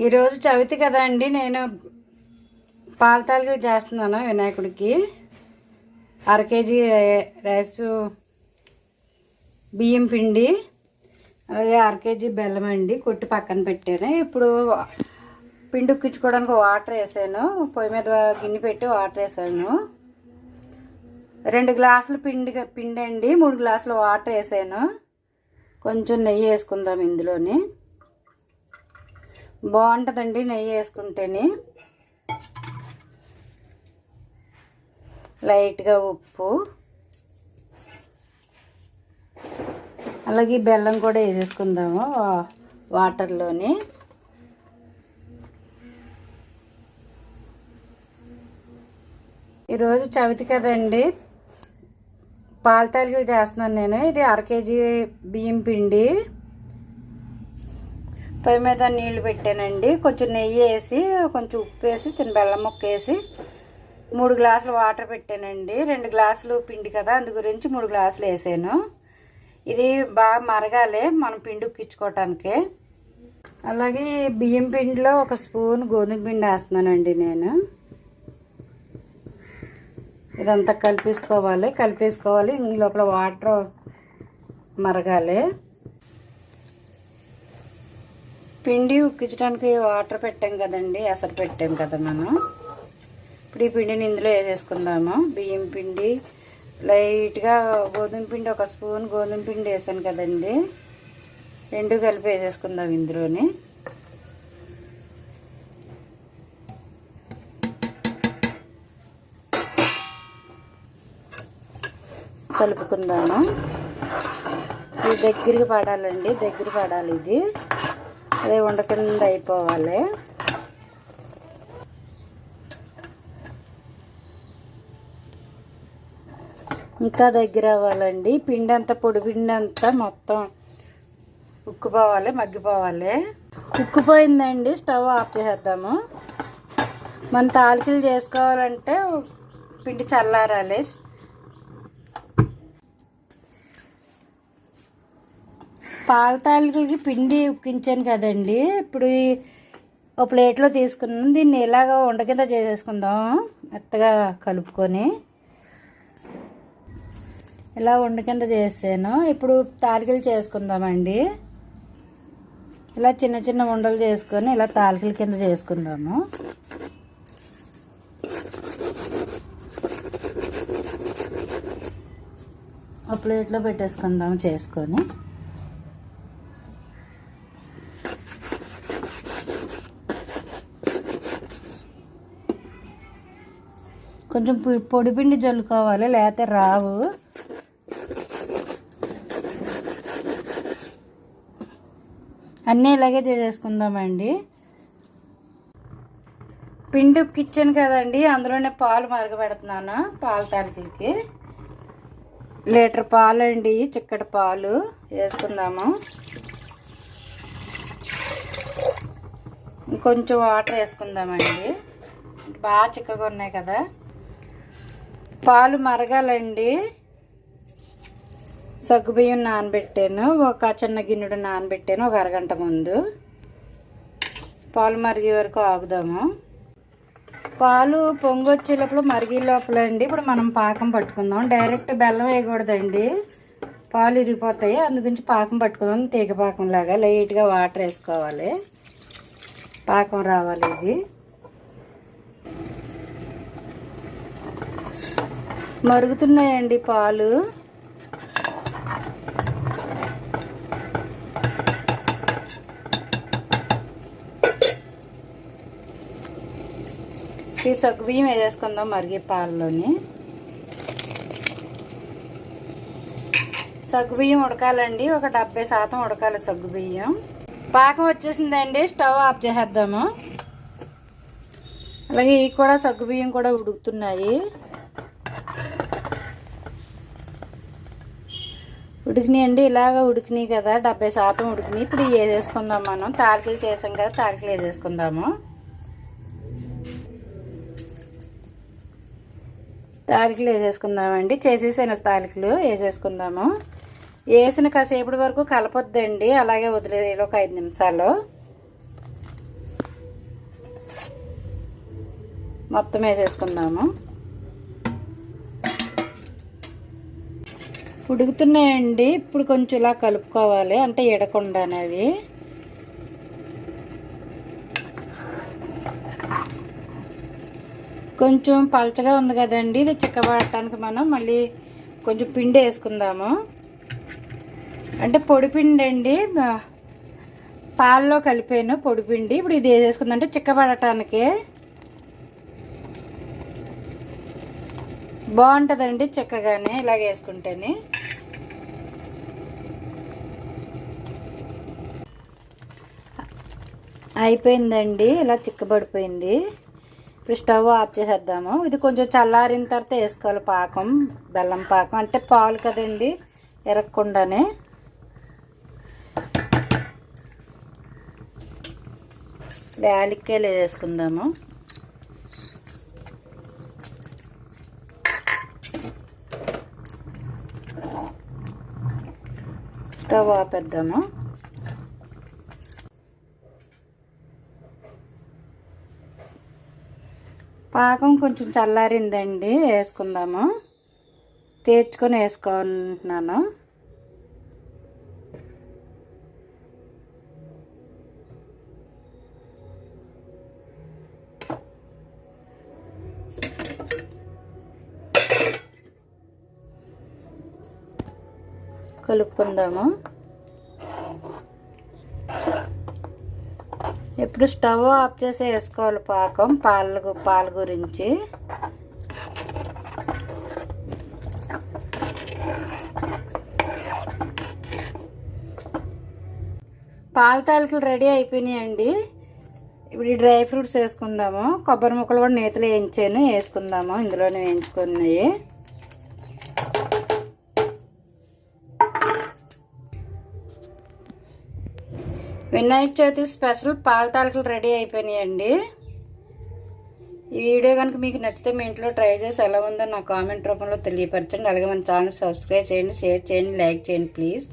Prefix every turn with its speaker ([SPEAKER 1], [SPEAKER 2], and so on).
[SPEAKER 1] ఈరోజు చవితి కదా అండి నేను పాల చేస్తున్నాను వినాయకుడికి. అర కేజీ రైస్ బియ్యం పిండి అలాగే అర కేజీ బెల్లం అండి కొట్టి పక్కన పెట్టాను. ఇప్పుడు పిండి ఉక్కించుకోవడానికి వాటర్ వేసాను. పొయ్యి మీద గిన్నె పెట్టి వాటర్ వేసాను. రెండు గ్లాసులు పిండి పిండి అండి మూడు గ్లాసులు వాటర్ వేసాను. కొంచెం నెయ్యి వేసుకుందాం ఇందులోని. బాగుంటుందండి నెయ్యి వేసుకుంటేనే. లైట్గా ఉప్పు. అలాగే బెల్లం కూడా వేసేసుకుందాము వాటర్లోని. ఈరోజు చవితి కదండి. పాల తాలికలు చేస్తున్నాను నేను. ఇది అర కేజీ బియ్యం పిండి. పొయ్యి మీద నీళ్ళు పెట్టానండి. కొంచెం నెయ్యి వేసి కొంచెం ఉప్పు వేసి చిన్న బెల్లం ముక్క వేసి మూడు గ్లాసులు వాటర్ పెట్టానండి. రెండు గ్లాసులు పిండి కదా అందు గురించి మూడు గ్లాసులు వేసాను. ఇది బాగా మరగాలి మనం పిండి ఉక్కించుకోవటానికి. అలాగే బియ్యం పిండిలో ఒక స్పూన్ గోధుమ పిండి వేస్తున్నానండి నేను. ఇదంతా కలిపేసుకోవాలి కలిపేసుకోవాలి. ఈ లోపల వాటర్ మరగాలి. పిండి ఉక్కించడానికి వాటర్ పెట్టాం కదండి ఎసరు పెట్టాం కదా మనం. ఇప్పుడు ఈ పిండిని ఇందులో వేసేసుకుందాము. బియ్యం పిండి లైట్గా గోధుమ పిండి ఒక స్పూన్ గోధుమ పిండి వేసాను కదండి. రెండు కలిపి వేసేసుకుందాం ఇందులోని. కలుపుకుందాము. ఇది దగ్గరికి పడాలండి దగ్గర పడాలి ఇది. అదే ఉండకుండా అయిపోవాలి. ఇంకా దగ్గర అవ్వాలండి. పిండి అంతా పొడి పిండి అంతా మొత్తం ఉక్కుపోవాలి మగ్గిపోవాలి. ఉక్కుపోయిందండి. స్టవ్ ఆఫ్ చేసేద్దాము. మనం తాలికలు చేసుకోవాలంటే పిండి చల్లారాలి. పాల తాలికలకి పిండి ఉక్కించాను కదండి. ఇప్పుడు ఈ- ఒక ప్లేట్లో తీసుకున్నాను. దీన్ని ఇలాగ ఉండ కింద చేసేసుకుందాం. మెత్తగా కలుపుకొని. ఇలా ఉండ కింద చేసాను. ఇప్పుడు తాలికలు చేసుకుందామండి. ఇలా చిన్న చిన్న ఉండలు చేసుకొని ఇలా తాలికల కింద చేసుకుందాము. ఒక ప్లేట్లో పెట్టేసుకుందాం చేసుకొని. కొంచెం పొడిపిండి జల్లుకోవాలి లేకపోతే రావు. అన్నీ ఇలాగే చేసేసుకుందామండి. పిండి ఉక్కిచ్చాను కదండి అందులోనే పాలు మరగబెడుతున్నాను పాల తాలికలకి. లీటర్ పాలు అండి చిక్కటి పాలు వేసుకుందాము. ఇంకొంచెం వాటర్ వేసుకుందామండి. బాగా చిక్కగా ఉన్నాయి కదా. పాలు మరగాలండి. సగ్గుబియ్యం నానబెట్టాను. ఒక చిన్న గిన్నెడు నానబెట్టాను. ఒక అరగంట ముందు. పాలు మరిగే వరకు ఆగుదాము. పాలు పొంగొచ్చే లోపల మరిగే లోపల అండి ఇప్పుడు మనం పాకం పట్టుకుందాం. డైరెక్ట్ బెల్లం వేయకూడదండి. పాలు ఇరిగిపోతాయి. అందుగురించి పాకం పట్టుకుందాం. తీగ పాకంలాగా లైట్గా వాటర్ వేసుకోవాలి. పాకం రావాలి ఇది. మరుగుతున్నాయండి పాలు. ఈ సగ్గుబియ్యం వేసేసుకుందాం మరిగే పాలలోని. సగ్గుబియ్యం ఉడకాలండి. ఒక డెబ్బై శాతం ఉడకాలి సగ్గుబియ్యం పాకం వచ్చేసిందండి. స్టవ్ ఆఫ్ చేసేద్దాము. అలాగే ఇవి కూడా సగ్గుబియ్యం కూడా ఉడుకుతున్నాయి. ఉడికినాయండి ఇలాగ ఉడికినాయి కదా డెబ్బై శాతం ఉడికినాయి. ఇప్పుడు వేసేసుకుందాం మనం. తాలికలు చేసాం కదా తాలికలు వేసేసుకుందాము. తాలికలు వేసేసుకుందామండి. చేసేసిన తాలికలు వేసేసుకుందాము. వేసిన కాసేపటి వరకు కలపొద్దండి. అలాగే వదిలేదు ఒక ఐదు నిమిషాలు. మొత్తం వేసేసుకుందాము. ఉడుకుతున్నాయండి. ఇప్పుడు కొంచెం ఇలా కలుపుకోవాలి. అంటే ఎడకుండా అనేవి కొంచెం పలచగా ఉంది కదండి. ఇది చిక్కబడటానికి మనం మళ్ళీ కొంచెం పిండి వేసుకుందాము. అంటే పొడిపిండి అండి. పాల్లో పాలలో కలిపాను పొడిపిండి ఇప్పుడు ఇది వేసేసుకుందంటే అంటే చిక్కబడటానికి. బాగుంటుందండి చిక్కగానే ఇలాగ వేసుకుంటేనే. అయిపోయిందండి ఇలా చిక్కబడిపోయింది. ఇప్పుడు స్టవ్ ఆఫ్ చేసేద్దాము. ఇది కొంచెం చల్లారిన తర్వాత వేసుకోవాలి పాకం బెల్లం పాకం. అంటే పాలు కదండి ఎరగకుండానే. యాలక్కాయలు వేసుకుందాము. స్టవ్ ఆపేద్దాము పాకం కొంచెం చల్లారిందండి వేసుకుందాము. తీర్చుకొని వేసుకుంటున్నాను కలుపుకుందాము. ఇప్పుడు స్టవ్ ఆఫ్ చేసి వేసుకోవాలి పాకం పాలు పాలు పాల గురించి. పాల తాలికలు రెడీ అయిపోయినాయండి. ఇప్పుడు డ్రై ఫ్రూట్స్ వేసుకుందాము. కొబ్బరి ముక్కలు కూడా నేతలు వేయించాను వేసుకుందాము. ఇందులోనే వేయించుకున్నాయి. వినాయక చవితి స్పెషల్ పాల తాలకలు రెడీ అయిపోయినాయండి. ఈ వీడియో కనుక మీకు నచ్చితే మీ ఇంట్లో ట్రై చేసి ఎలా ఉందో నా కామెంట్ రూపంలో తెలియపరచండి. అలాగే మన ఛానల్ సబ్స్క్రైబ్ చేయండి షేర్ చేయండి లైక్ చేయండి ప్లీజ్.